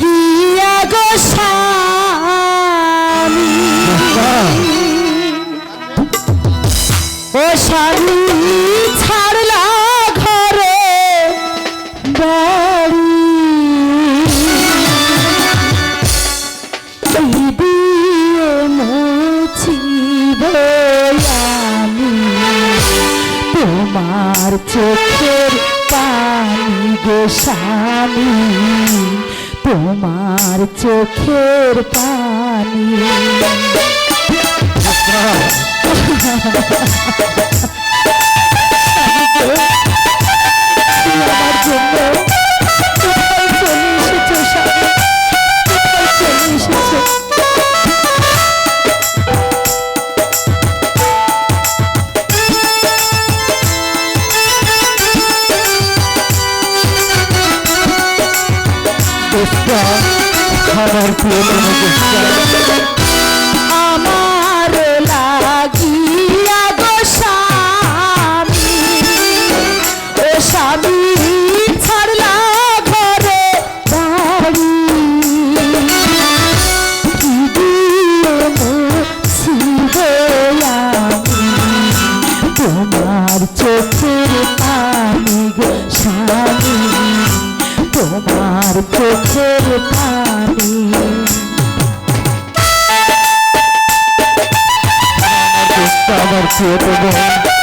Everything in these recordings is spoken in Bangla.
গিয়া গো স্বামী। ও স্বামী। তোমার চোখের পানি গো স্বামী তোমার চোখের পানি। দোস্তা আমার প্রিয় দোস্তা তোমার চোখের পানি। আমার প্রিয়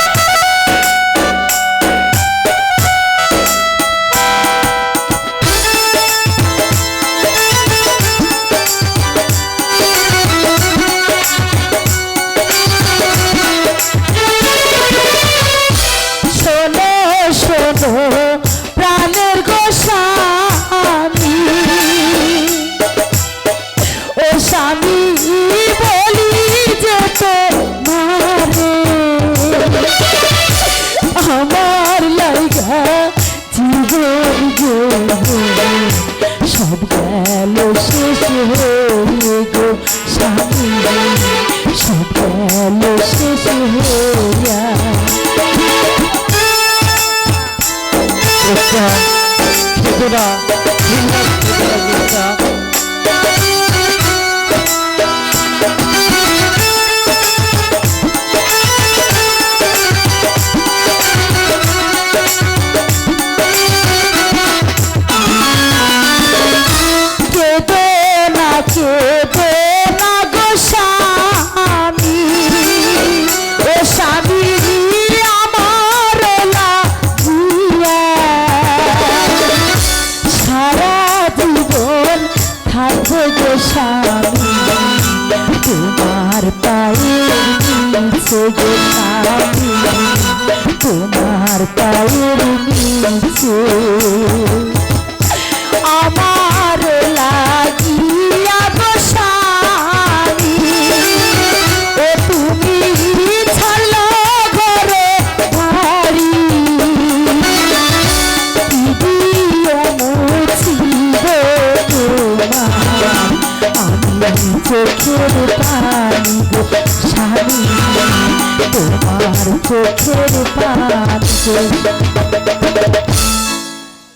আমার লাইগা জীবন সব গেল শেষ হয়ে গো স্বামী। সব গেল শেষ হইয়া দোস্তা খেতো না গো স্বামী তোমার পায়ে নিচে স্বামী তোমার পায়ে চোখের পানি গো স্বামী তোমার চোখের পানি